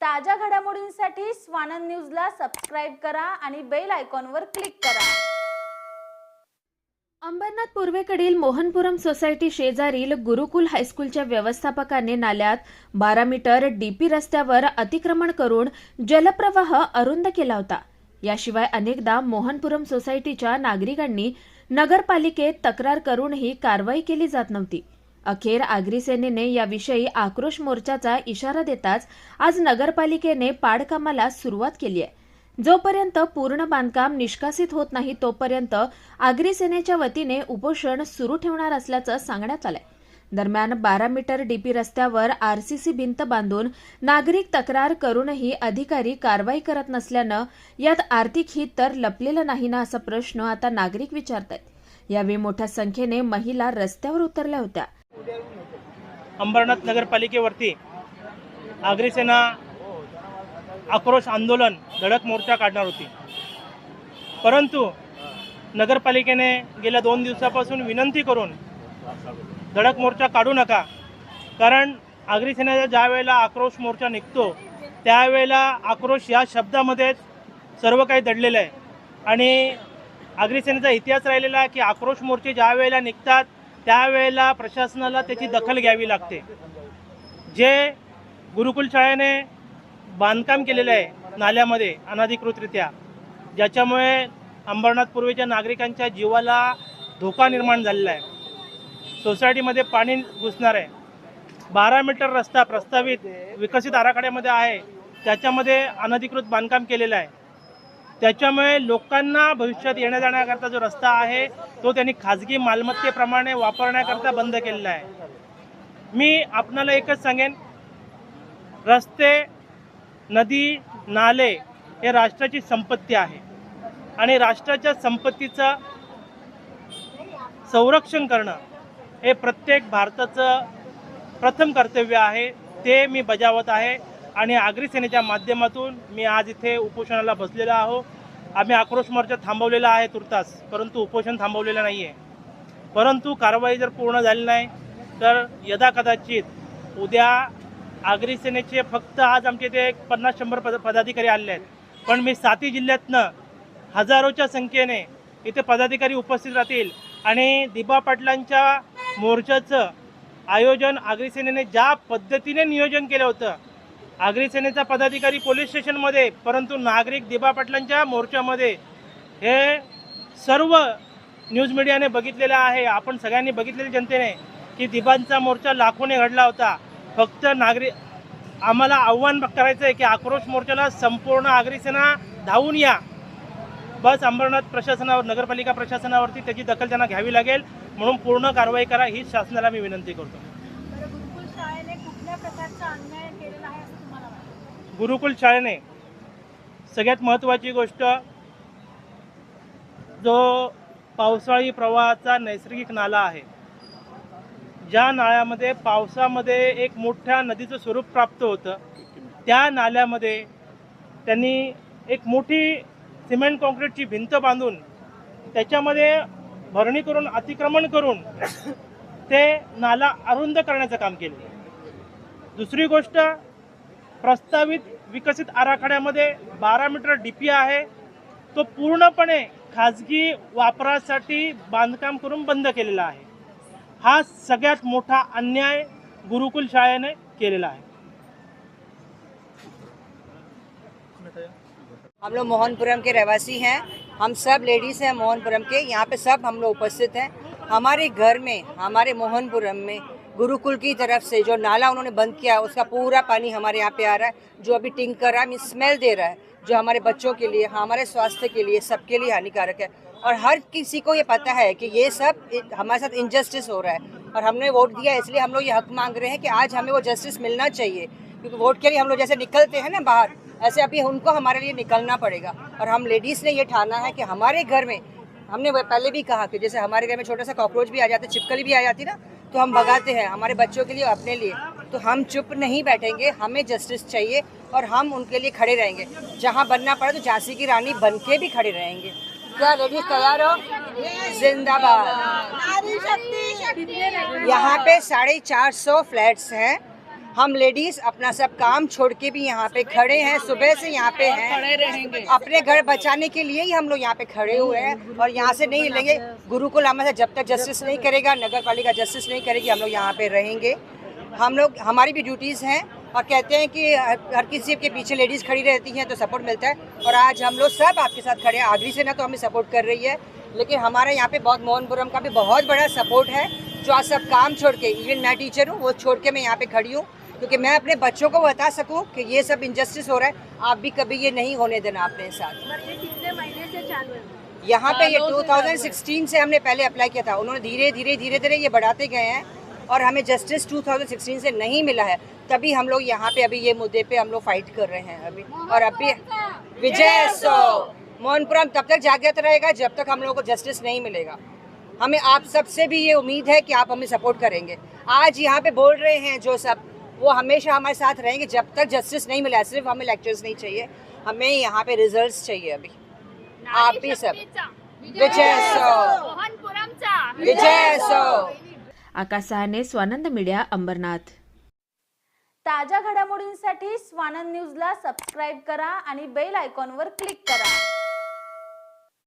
ताज्या घडामोडींसाठी स्वानंद न्यूजला सबस्क्राईब करा आणि बेल आयकॉनवर क्लिक करा. अंबरनाथ पूर्वेकडील मोहनपुरम सोसायटी शेजारील गुरुकुल हायस्कूलच्या व्यवस्थापकाने नाल्यात बारा मीटर डीपी रस्त्यावर अतिक्रमण करून जलप्रवाह अरुंद केला होता. याशिवाय अनेकदा मोहनपुरम सोसायटीच्या नागरिकांनी नगरपालिकेत तक्रार करूनही कारवाई केली जात नव्हती. अखेर आगरी सेनेने याविषयी आक्रोश मोर्चाचा इशारा देताच आज नगरपालिकेने पाडकामाला सुरुवात केली आहे. जोपर्यंत पूर्ण बांधकाम निष्कासित होत नाही तोपर्यंत आगरी सेनेच्या वतीने उपोषण सुरू ठेवणार असल्याचं सांगण्यात आलंय. दरम्यान बारा मीटर डीपी रस्त्यावर आरसीसी भिंत बांधून नागरिक तक्रार करूनही अधिकारी कारवाई करत नसल्यानं यात आर्थिक हित तर लपलेलं नाही ना असा प्रश्न आता नागरिक विचारत आहेत यावेळी मोठ्या संख्येने महिला रस्त्यावर उतरल्या होत्या. अंबरनाथ नगरपालिकेवरती आगरी आक्रोश आंदोलन धडक मोर्चा काढणार होती. परंतु नगरपालिकेने गेल्या दोन दिवसापासून विनंती करून धडक मोर्चा काढू नका. कारण आगरी ज्या वेळेला आक्रोश मोर्चा निघतो त्यावेळेला आक्रोश या शब्दामध्येच सर्व काही दडलेलं आहे. आणि आगरी सेनेचा इतिहास राहिलेला आहे की आक्रोश मोर्चे ज्या वेळेला निघतात त्यावेळेला प्रशासनाला त्याची दखल घ्यावी लागते. जे गुरुकुल शाळेने बांधकाम केलेलं आहे नाल्यामध्ये अनधिकृतरित्या ज्याच्यामुळे अंबरनाथ पूर्वेच्या नागरिकांच्या जीवाला धोका निर्माण झालेला आहे. सोसायटीमध्ये पाणी घुसणार आहे. बारा मीटर रस्ता प्रस्तावित विकसित आराखड्यामध्ये आहे. त्याच्यामध्ये अनधिकृत बांधकाम केलेलं आहे. त्याच्यामुळे लोकांना भविष्यात येण्या जाण्याकरता जो रस्ता आहे तो त्यांनी खाजगी मालमत्तेप्रमाणे वापरण्याकरता बंद केलेला आहे. मी आपणाला एकच सांगेन रस्ते नदी नाले हे राष्ट्राची संपत्ती आहे. आणि राष्ट्राच्या संपत्तीचं संरक्षण करणं हे प्रत्येक भारताचं प्रथम कर्तव्य आहे ते मी बजावत आहे. आणि आगरी सेनेच्या माध्यमातून मी आज इथे उपोषणाला बसलेला आहो. आम्ही आक्रोश मोर्चा थांबवलेला आहे तुर्तास परंतु उपोषण थांबवलेलं नाही आहे परंतु कारवाई जर पूर्ण झाली नाही तर यदा कदाचित उद्या आगरी सेनेचे फक्त आज आमचे इथे एक पन्नास शंभर पद पदाधिकारी आले आहेत. पण मी साती जिल्ह्यातनं हजारोच्या संख्येने इथे पदाधिकारी उपस्थित राहतील आणि दिबा पाटलांच्या मोर्चाचं आयोजन आगरी सेनेने ज्या पद्धतीने नियोजन केलं होतं आगरी सेनेचा पदाधिकारी पोलीस स्टेशनमध्ये परंतु नागरिक दिबा पाटलांच्या मोर्चामध्ये हे सर्व न्यूज मीडियाने बघितलेलं आहे. आपण सगळ्यांनी बघितलेलं जनतेने की दिबांचा मोर्चा लाखोने घडला होता. फक्त नागरिक आम्हाला आव्हान करायचं आहे की आक्रोश मोर्चाला संपूर्ण आगरी सेना धावून या. बस अंबरनाथ प्रशासनावर नगरपालिका प्रशासनावरती त्याची दखल त्यांना घ्यावी लागेल. म्हणून पूर्ण कारवाई करा ही शासनाला मी विनंती करतो. गुरुकुल शाळेने कुठल्या प्रकारचा अन्याय केलेला आहे? गुरुकुल शाळेने सगळ्यात महत्त्वाची गोष्ट जो पावसाळी प्रवाहाचा नैसर्गिक नाला आहे ज्या नाळ्यामध्ये पावसामध्ये एक मोठ्या नदीचं स्वरूप प्राप्त होतं त्या नाल्यामध्ये त्यांनी एक मोठी सिमेंट कॉन्क्रीटची भिंत बांधून त्याच्यामध्ये भरणी करून अतिक्रमण करून ते नाला अरुंद करण्याचं काम केलं. दुसरी गोष्ट प्रस्तावित विकसित आराखड्यामध्ये बारा मीटर डी पी आहे. तो पूर्णपणे खाजगी वापरासाठी बांधकाम करून बंद केलेला आहे. हा सगळ्यात मोठा अन्याय गुरुकुल शाळेने केलेला आहे. हम लोग मोहनपुरम के रहवासी हैं। हम सब लेडीज़ हैं मोहनपुरम के। यहाँ पे सब हम लोग उपस्थित हैं। हमारे घर में, हमारे मोहनपुरम में गुरुकुल की तरफ़ से जो नाला उन्होंने बंद किया है, उसका पूरा पानी हमारे यहाँ पे आ रहा है, जो अभी टिंक कर रहा है स्मेल दे रहा है, जो हमारे बच्चों के लिए, हमारे स्वास्थ्य के लिए सबके लिए हानिकारक है। और हर किसी को ये पता है कि ये सब हमारे साथ इनजस्टिस हो रहा है, और हमने वोट दिया इसलिए हम लोग ये हक मांग रहे हैं कि आज हमें वो जस्टिस मिलना चाहिए, क्योंकि वोट के लिए हम लोग जैसे निकलते हैं ना बाहर, ऐसे अभी उनको हमारे लिए निकलना पड़ेगा। और हम लेडीज़ ने ये ठाना है कि हमारे घर में, हमने पहले भी कहा कि जैसे हमारे घर में छोटा सा कॉकरोच भी आ जाता है छिपकली भी आ जाती ना तो हम भगाते हैं हमारे बच्चों के लिए और अपने लिए। तो हम चुप नहीं बैठेंगे हमें जस्टिस चाहिए और हम उनके लिए खड़े रहेंगे। जहाँ बनना पड़े तो झांसी की रानी बन के भी खड़े रहेंगे। क्या रेडी तैयार हो? जिंदाबाद। यहाँ पे साढ़े चार सौ फ्लैट्स हैं। हम लेडीज़ अपना सब काम छोड़ के भी यहाँ पे खड़े हैं सुबह से यहाँ पे हैं। अपने घर बचाने के लिए ही हम लोग यहाँ पे खड़े हुए हैं और यहाँ से नहीं हिलेंगे गुरुकुल हमारे जब तक जस्टिस नहीं करेगा नगर पालिका जस्टिस नहीं करेगी हम लोग यहाँ पे रहेंगे। हम लोग हमारी भी ड्यूटीज़ हैं और कहते हैं कि हर किसी के पीछे लेडीज़ खड़ी रहती हैं तो सपोर्ट मिलता है और आज हम लोग सब आपके साथ खड़े हैं। आगरी से ना तो हमें सपोर्ट कर रही है लेकिन हमारे यहाँ पे बहुत मोहनपुरम का भी बहुत बड़ा सपोर्ट है जो आज सब काम छोड़ के इवन मैं टीचर हूँ वो छोड़ के मैं यहाँ पे खड़ी हूँ। क्योंकि मैं अपने बच्चों को बता सकूँ कि ये सब इंजस्टिस हो रहा है। आप भी कभी ये नहीं होने देना अपने साथ। ये कितने महीने से चालू है? यहाँ पे ये 2016 से हमने पहले अप्लाई किया था। उन्होंने धीरे धीरे धीरे धीरे ये बढ़ाते गए हैं और हमें जस्टिस 2016 से नहीं मिला है। तभी हम लोग यहाँ पे अभी ये मुद्दे पे हम लोग फाइट कर रहे हैं अभी। और अभी विजय सो मोहनपुरम तब तक जागृत रहेगा जब तक हम लोगों को जस्टिस नहीं मिलेगा। हमें आप सबसे भी ये उम्मीद है कि आप हमें सपोर्ट करेंगे। आज यहाँ पे बोल रहे हैं जो सब वो हमेशा हमारे साथ रहेंगे जब तक जस्टिस नहीं मिला सिर्फ हमें लेक्चर्स नहीं चाहिए हमें यहाँ पे रिजल्ट्स चाहिए अभी। आप भी सब। विजय सो। विजय सो। आकाश सहाने स्वानंद मीडिया अंबरनाथ। ताज्या घडामोडींसाठी स्वानंद न्यूजला सबस्क्राईब करा आणि बेल आयकॉनवर क्लिक करा.